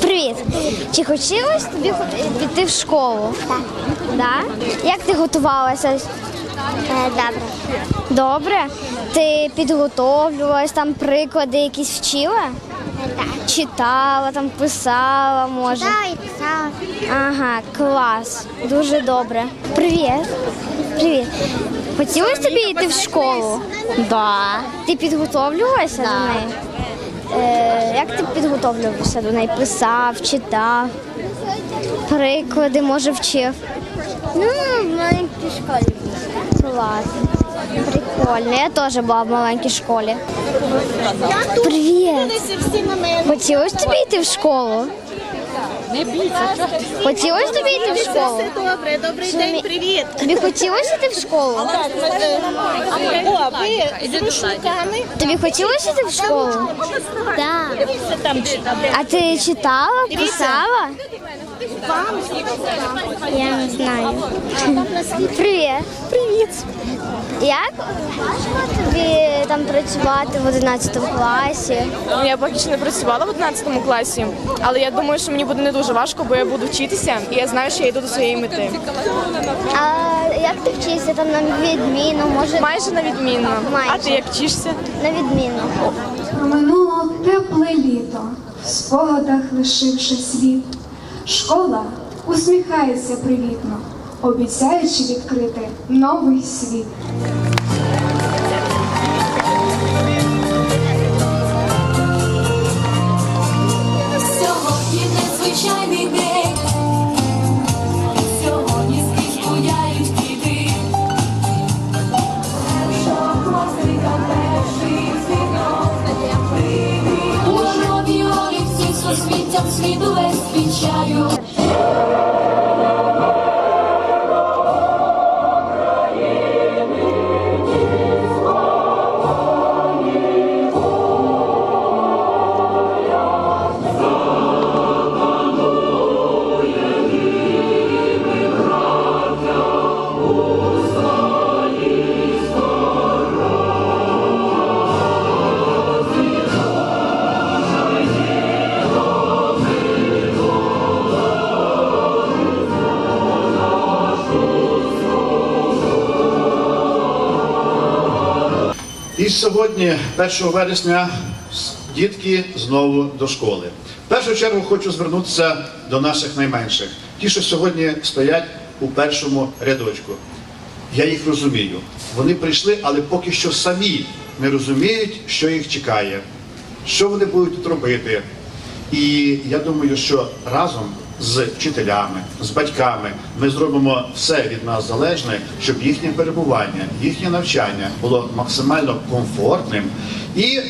Привіт! Чи хотілося тобі піти в школу? Так. Да? Як ти готувалася? Е, Добре. Добре? Ти підготовлювалась, там приклади якісь вчила? Е, Так. Читала, там писала, може? Так, і писала. Ага, клас. Дуже добре. Привіт. Привіт. Хотілося тобі йти в школу? Да. Ти підготовлювалася до неї? Е, як ти підготовлювався до неї? Писав, читав, приклади, може, вчив. Ну, в маленькій школі. Клас. Прикольно. Я теж була в маленькій школі. Привіт. Хотілося тобі йти в школу? Не бійся. Хотілося тобі йти в школу? Все добре, добрий день, привіт. Тобі хотілося йти в школу? О, ви з рушниками. Тобі хотілося йти в школу? Так. А ти читала, писала? Я не знаю. Привіт. Привіт. Як важко тобі там працювати в 11 класі? Ну, Я поки що не працювала в 11 класі, але я думаю, що мені буде не дуже важко, бо я буду вчитися, і я знаю, що я йду до своєї мети. А як ти вчишся там на відміну? Може Майже на відмінно. А ти як вчишся? на відміну? Проминуло тепле літо, в спогадах лишивши слід. Школа усміхається привітно, обіцяючи відкрити новий світ. І сьогодні, 1 вересня, дітки знову до школи. В першу чергу хочу звернутися до наших найменших. Ті, що сьогодні стоять у першому рядочку. Я їх розумію. Вони прийшли, але поки що самі не розуміють, що їх чекає, що вони будуть робити. І я думаю, що разом з вчителями, з батьками ми зробимо все від нас залежне, щоб їхнє перебування, їхнє навчання було максимально комфортним і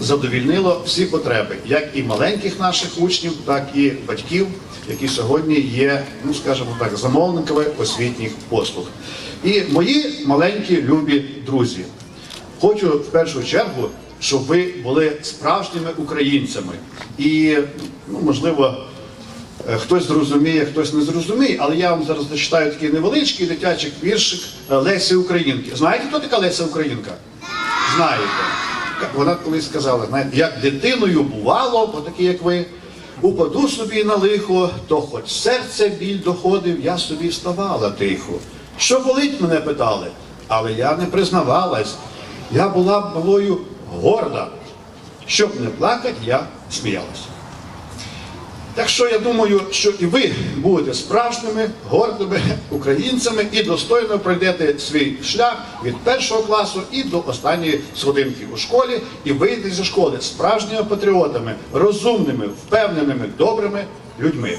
задовільнило всі потреби, як і маленьких наших учнів, так і батьків, які сьогодні є, ну скажімо так, замовниками освітніх послуг. І мої маленькі любі друзі. Хочу в першу чергу, щоб ви були справжніми українцями. І, ну, можливо, хтось зрозуміє, хтось не зрозуміє, але я вам зараз зачитаю такий невеличкий дитячий віршик е, Лесі Українки. Знаєте, хто така Леся Українка? Знаєте. Вона колись сказала, знаєте, як дитиною бувало, отакі як ви, упаду собі на лихо, то хоч серце біль доходив, я собі вставала тихо. Що болить, мене питали, але я не признавалась. Я була малою горда. Щоб не плакати, я сміялась. Так що я думаю, що і ви будете справжніми, гордими українцями і достойно пройдете свій шлях від першого класу і до останньої сходинки у школі, і вийдете зі школи справжніми патріотами, розумними, впевненими, добрими людьми.